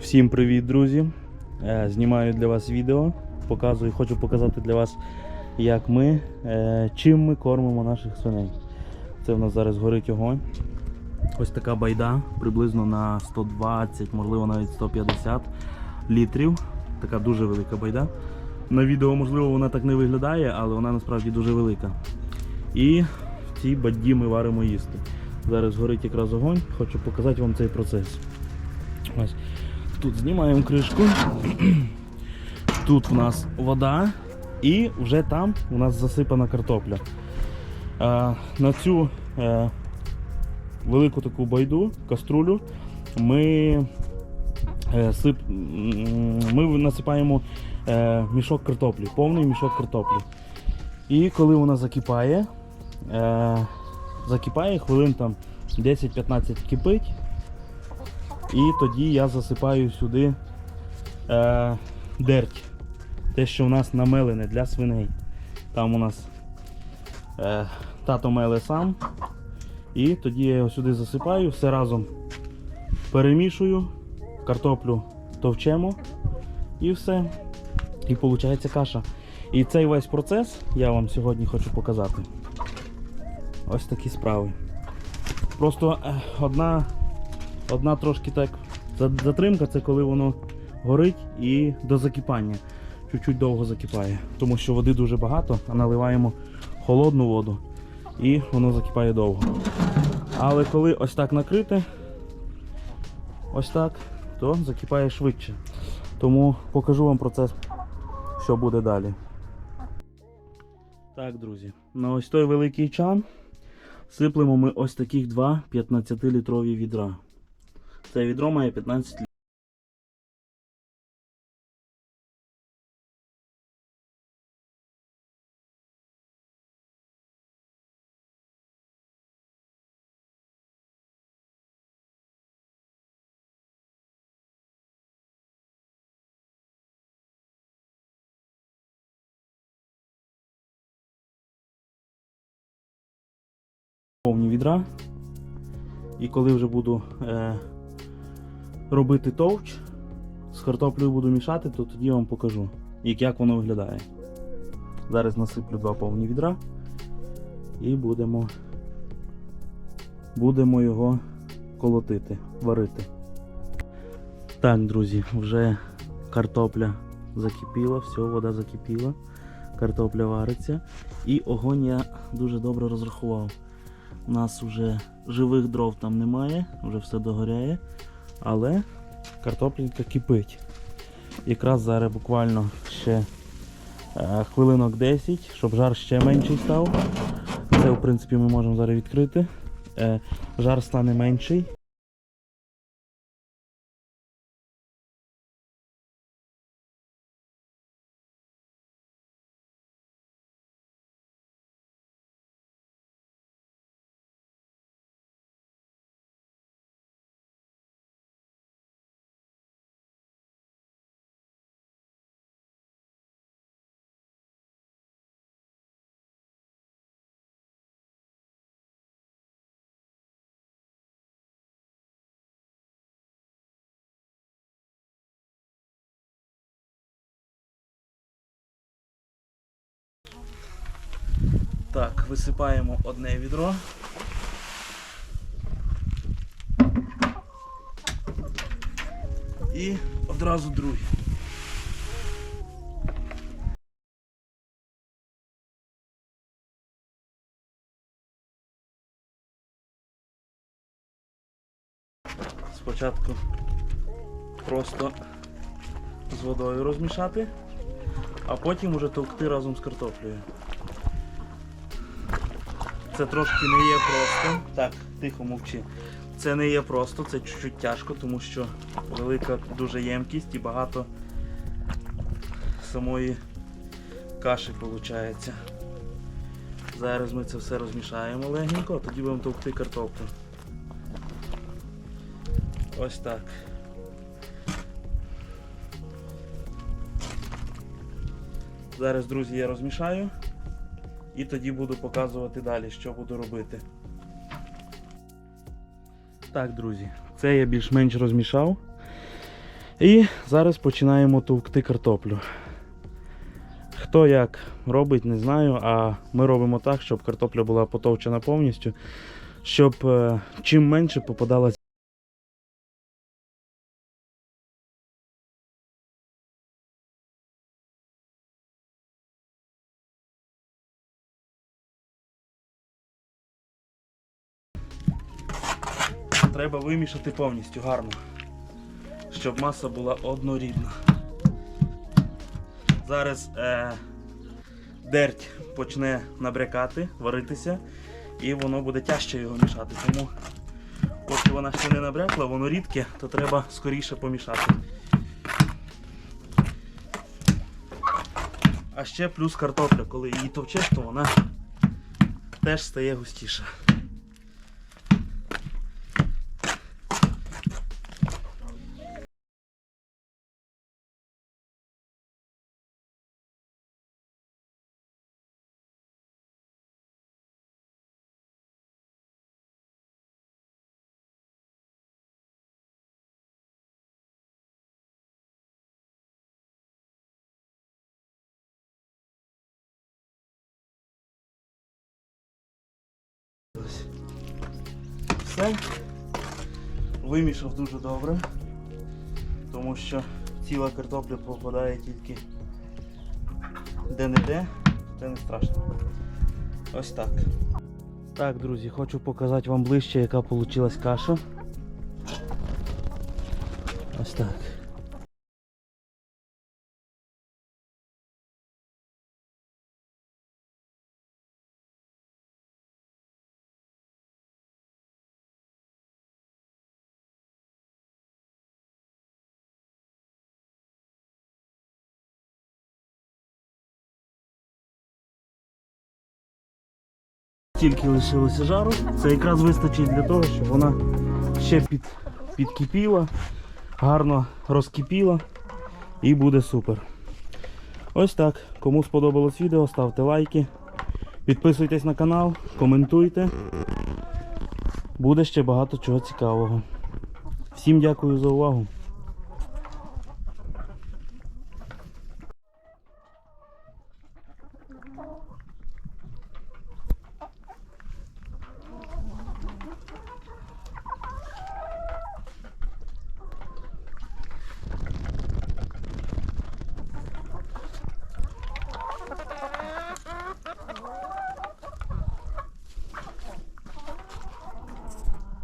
Всім привіт, друзі! Е, Знімаю для вас відео. Показую, хочу показати для вас, як ми, е, чим ми кормимо наших свиней. Це в нас зараз горить огонь. Ось така байда, приблизно на 120, можливо навіть 150 літрів. Така дуже велика байда. На відео, можливо, вона так не виглядає, але вона насправді дуже велика. І в цій бадді ми варимо їсти. Зараз горить якраз огонь, хочу показати вам цей процес. Ось. Тут знімаємо кришку. Тут в нас вода, і вже там у нас засипана картопля. А, на цю е, велику таку байду, каструлю, ми, е, сип, ми насипаємо е, мішок картоплі, повний мішок картоплі. І коли вона закипає, е, закипає хвилин там 10-15 кипить. І тоді я засипаю сюди е, дерть. Те, що в нас намелене для свиней. Там у нас е, тато меле сам. І тоді я його сюди засипаю, все разом перемішую, картоплю товчемо і все. І виходить каша. І цей весь процес я вам сьогодні хочу показати. Ось такі справи. Просто е, одна Одна трошки так затримка це коли воно горить і до закипання. Чуть-чуть довго закипає. Тому що води дуже багато, а наливаємо холодну воду і воно закипає довго. Але коли ось так накрите, ось так, то закипає швидше. Тому покажу вам процес, що буде далі. Так, друзі, на ось той великий чан сиплемо ми ось таких два 15-літрові відра. Це відро має 15 літрів. Повні відра. І коли вже буду е, робити товч, з картоплею буду мішати, то тоді я вам покажу, як, як воно виглядає. Зараз насиплю два повні відра і будемо, будемо його колотити, варити. Так, друзі, вже картопля закипіла, все, вода закипіла, картопля вариться. І огонь я дуже добре розрахував. У нас вже живих дров там немає, вже все догоряє. Але картопелька кипить. Якраз зараз буквально ще е, хвилинок 10, щоб жар ще менший став. Це, в принципі, ми можемо зараз відкрити. Е, жар стане менший. Так, висипаємо одне відро. І одразу друге. Спочатку просто з водою розмішати, а потім уже товкти разом з картоплею. Це трошки не є просто. Так, тихо мовчи. Це не є просто, це чуть-чуть тяжко, тому що велика дуже ємкість і багато самої каші виходить. Зараз ми це все розмішаємо легенько, а тоді будемо товкти картоплю. Ось так. Зараз, друзі, я розмішаю і тоді буду показувати далі, що буду робити. Так, друзі, це я більш-менш розмішав. І зараз починаємо товкти картоплю. Хто як робить, не знаю, а ми робимо так, щоб картопля була потовчена повністю, щоб е, чим менше попадалось. Треба вимішати повністю гарно, щоб маса була однорідна. Зараз е, дерть почне набрякати, варитися, і воно буде тяжче його мішати. Тому, поки вона ще не набрякла, воно рідке, то треба скоріше помішати. А ще плюс картопля, коли її товчеш, то вона теж стає густіша. Все. Вимішав дуже добре, тому що ціла картопля попадає тільки де-не-де, це не страшно. Ось так. Так, друзі, хочу показати вам ближче, яка вийшла каша. Ось так. Тільки лишилося жару. Це якраз вистачить для того, щоб вона ще під, підкипіла, гарно розкипіла і буде супер. Ось так. Кому сподобалось відео, ставте лайки, підписуйтесь на канал, коментуйте. Буде ще багато чого цікавого. Всім дякую за увагу.